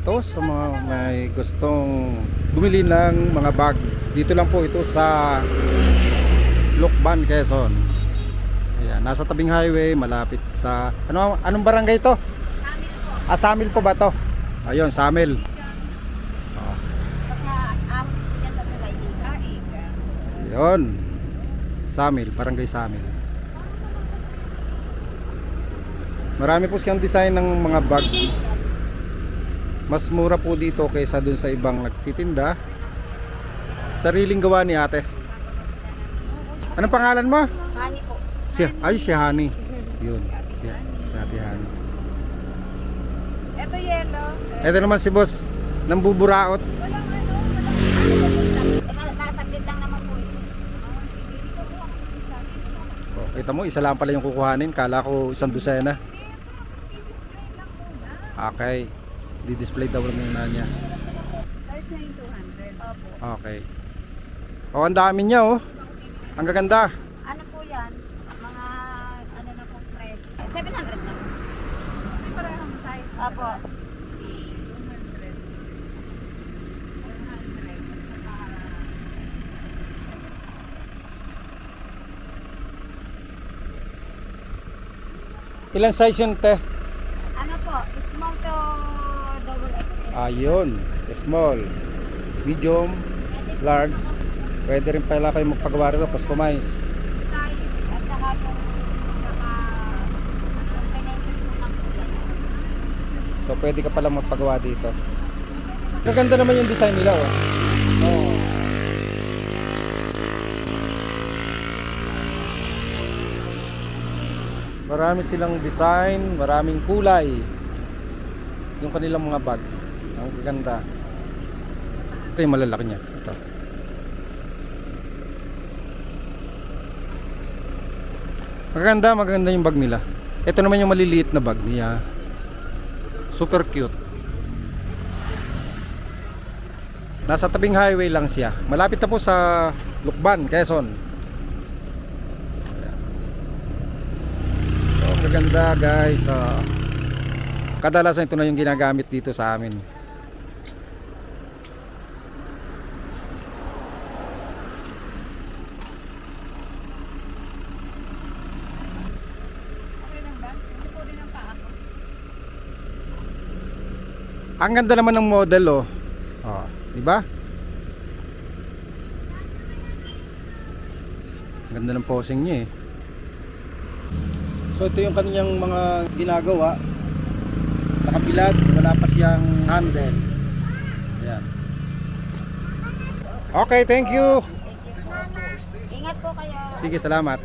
ito sa mga may gustong bumili ng mga bag. Dito lang po ito sa Lukban, Quezon. Ayan, nasa tabing highway, malapit sa ano anong barangay ito? Ah, Samil po ba to? Ayun, Samil. Dito. Ah, iga. Ayun. Samil, barangay Samil. Marami po siyang design ng mga bag. Mas mura po dito kaysa dun sa ibang nagtitinda. Sariling gawa ni ate. Anong pangalan mo? Hani po. Si, ay, si Hani. Yun, si, si ate Hani. Ito yellow. Ito naman si boss, nang buburaot. Walang ano, walang lang naman po ito. Oh, kita mo, isa lang pala yung kukuhanin. Kala ko isang dosena. Okay. Di-display daw muna niya. Charge na yung 200. Opo. Okay. Oh, ang dami niya oh. Ang gaganda. Ano po yan? Mga ano na po fresh. 700 na. Hindi parehong size. Opo. 200. 100. Tsaka... Ilan size yun, te? Ano po? Small to Ayun. Small, medium, large. Pwede rin pala kayo magpagawa rito, customize. So, pwede ka pala magpagawa dito. Gaganda naman yung design nila, oh. Oh. Marami silang design, maraming kulay. Yung kanilang mga bag. Ang gaganda. Ito yung malalaki niya. Ito. Maganda, maganda yung bag nila. Ito naman yung maliliit na bag niya. Super cute. Nasa tabing highway lang siya. Malapit na po sa Lukban, Quezon. So, ang gaganda guys. Ah, kadalasan ito na yung ginagamit dito sa amin. Ang ganda naman ng model oh. Oh, di ba? Ganda ng posing niya eh. So ito yung kanyang mga ginagawa. Nakabilad, wala pa siyang handle. Ayan. Okay, thank you. Ingat po kayo. Sige, salamat.